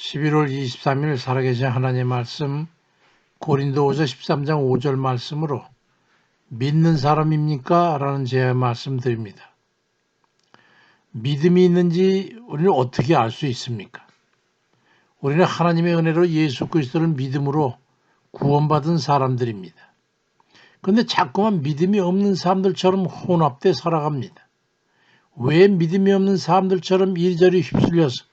11월 23일 살아계신 하나님 말씀 고린도후서 13장 5절 말씀으로 믿는 사람입니까? 라는 제 말씀 드립니다. 믿음이 있는지 우리는 어떻게 알 수 있습니까? 우리는 하나님의 은혜로 예수 그리스도를 믿음으로 구원받은 사람들입니다. 그런데 자꾸만 믿음이 없는 사람들처럼 혼합돼 살아갑니다. 왜 믿음이 없는 사람들처럼 이리저리 휩쓸려서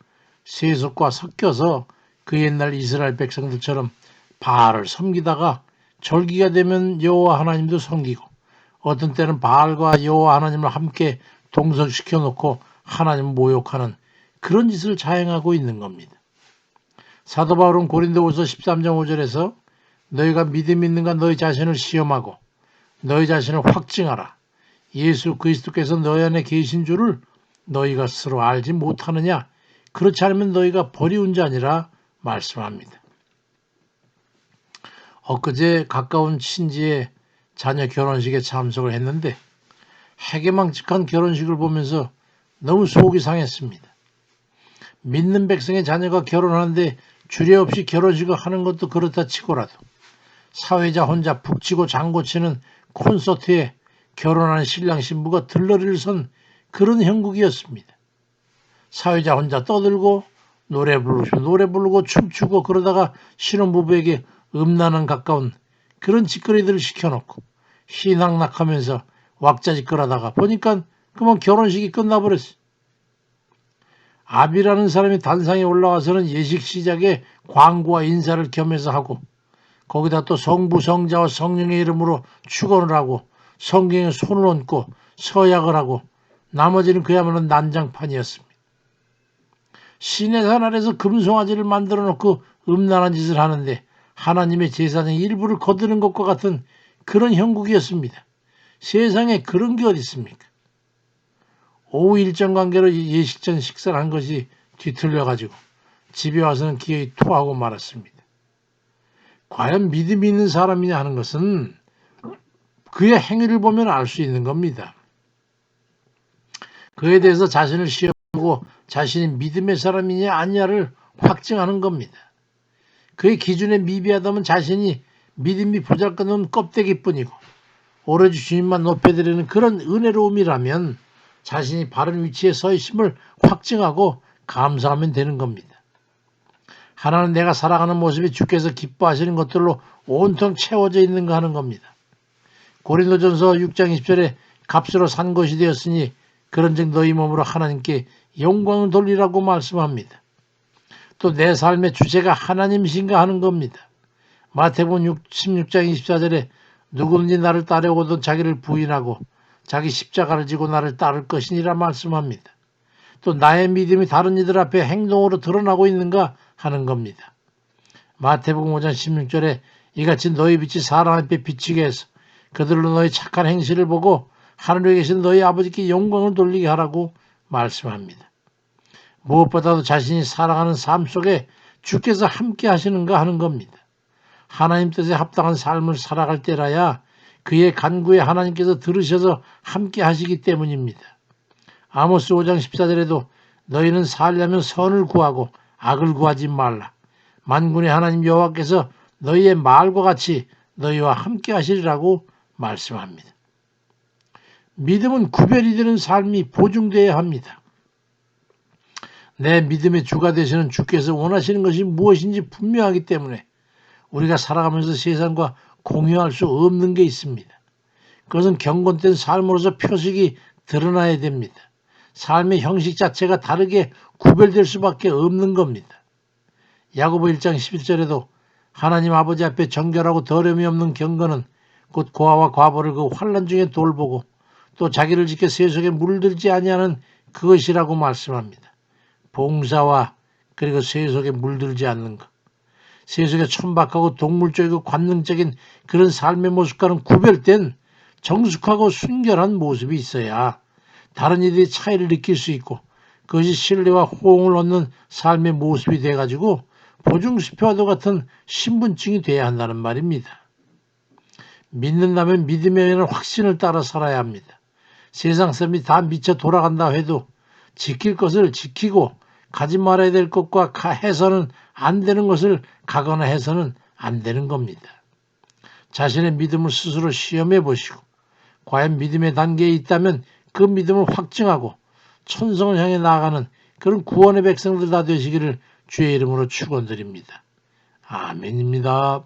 세속과 섞여서 그 옛날 이스라엘 백성들처럼 바알을 섬기다가 절기가 되면 여호와 하나님도 섬기고 어떤 때는 바알과 여호와 하나님을 함께 동석시켜 놓고 하나님 모욕하는 그런 짓을 자행하고 있는 겁니다. 사도 바울은 고린도후서 13장 5절에서 너희가 믿음 있는가 너희 자신을 시험하고 너희 자신을 확증하라. 예수 그리스도께서 너희 안에 계신 줄을 너희가 스스로 알지 못하느냐? 그렇지 않으면 너희가 버리운 자니라 말씀합니다. 엊그제 가까운 친지의 자녀 결혼식에 참석을 했는데 해괴망측한 결혼식을 보면서 너무 속이 상했습니다. 믿는 백성의 자녀가 결혼하는데 주례 없이 결혼식을 하는 것도 그렇다 치고라도 사회자 혼자 북치고 장고치는 콘서트에 결혼한 신랑 신부가 들러리를 선 그런 형국이었습니다. 사회자 혼자 떠들고 노래 부르고 노래 부르고 춤추고 그러다가 신혼부부에게 음란한 가까운 그런 짓거리들을 시켜놓고 희낙낙하면서 왁자지껄하다가 보니까 그만 결혼식이 끝나버렸어. 아비라는 사람이 단상에 올라와서는 예식 시작에 광고와 인사를 겸해서 하고 거기다 또 성부 성자와 성령의 이름으로 축원을 하고 성경에 손을 얹고 서약을 하고 나머지는 그야말로 난장판이었습니다. 신의 산 아래서 금송아지를 만들어 놓고 음란한 짓을 하는데 하나님의 제사장의 일부를 거두는 것과 같은 그런 형국이었습니다. 세상에 그런 게 어디 있습니까? 오후 일정 관계로 예식전 식사를 한 것이 뒤틀려가지고 집에 와서는 기어이 토하고 말았습니다. 과연 믿음이 있는 사람이냐 하는 것은 그의 행위를 보면 알 수 있는 겁니다. 그에 대해서 자신을 시험 하고 자신이 믿음의 사람이냐 아니냐를 확증하는 겁니다. 그의 기준에 미비하다면 자신이 믿음이 보잘것없는 껍데기뿐이고 오로지 주님만 높여드리는 그런 은혜로움이라면 자신이 바른 위치에 서 있음을 확증하고 감사하면 되는 겁니다. 하나는 내가 살아가는 모습이 주께서 기뻐하시는 것들로 온통 채워져 있는가 하는 겁니다. 고린도전서 6장 20절에 값으로 산 것이 되었으니 그런즉 너희 몸으로 하나님께 영광을 돌리라고 말씀합니다. 또 내 삶의 주제가 하나님이신가 하는 겁니다. 마태복음 16장 24절에 누구든지 나를 따르고도 자기를 부인하고 자기 십자가를 지고 나를 따를 것이니라 말씀합니다. 또 나의 믿음이 다른 이들 앞에 행동으로 드러나고 있는가 하는 겁니다. 마태복음 5장 16절에 이같이 너희 빛이 사람 앞에 비치게 해서 그들로 너희 착한 행실을 보고 하늘에 계신 너희 아버지께 영광을 돌리게 하라고 말씀합니다. 무엇보다도 자신이 살아가는 삶 속에 주께서 함께 하시는가 하는 겁니다. 하나님 뜻에 합당한 삶을 살아갈 때라야 그의 간구에 하나님께서 들으셔서 함께 하시기 때문입니다. 아모스 5장 14절에도 너희는 살려면 선을 구하고 악을 구하지 말라. 만군의 하나님 여호와께서 너희의 말과 같이 너희와 함께 하시리라고 말씀합니다. 믿음은 구별이 되는 삶이 보증되어야 합니다. 내 믿음의 주가 되시는 주께서 원하시는 것이 무엇인지 분명하기 때문에 우리가 살아가면서 세상과 공유할 수 없는 게 있습니다. 그것은 경건된 삶으로서 표식이 드러나야 됩니다. 삶의 형식 자체가 다르게 구별될 수밖에 없는 겁니다. 야고보 1장 11절에도 하나님 아버지 앞에 정결하고 더러움이 없는 경건은 곧 고아와 과부를 그 환란 중에 돌보고 또 자기를 지켜 세속에 물들지 아니하는 그것이라고 말씀합니다. 봉사와 그리고 세속에 물들지 않는 것. 세속의 천박하고 동물적이고 관능적인 그런 삶의 모습과는 구별된 정숙하고 순결한 모습이 있어야 다른 이들이 차이를 느낄 수 있고 그것이 신뢰와 호응을 얻는 삶의 모습이 돼가지고 보증수표와도 같은 신분증이 돼야 한다는 말입니다. 믿는다면 믿음에 의한 확신을 따라 살아야 합니다. 세상 사람이 다 미쳐 돌아간다 해도 지킬 것을 지키고 가지 말아야 될 것과 가- 해서는 안 되는 것을 가거나 해서는 안 되는 겁니다. 자신의 믿음을 스스로 시험해 보시고 과연 믿음의 단계에 있다면 그 믿음을 확증하고 천성을 향해 나아가는 그런 구원의 백성들 다 되시기를 주의 이름으로 축원드립니다. 아멘입니다.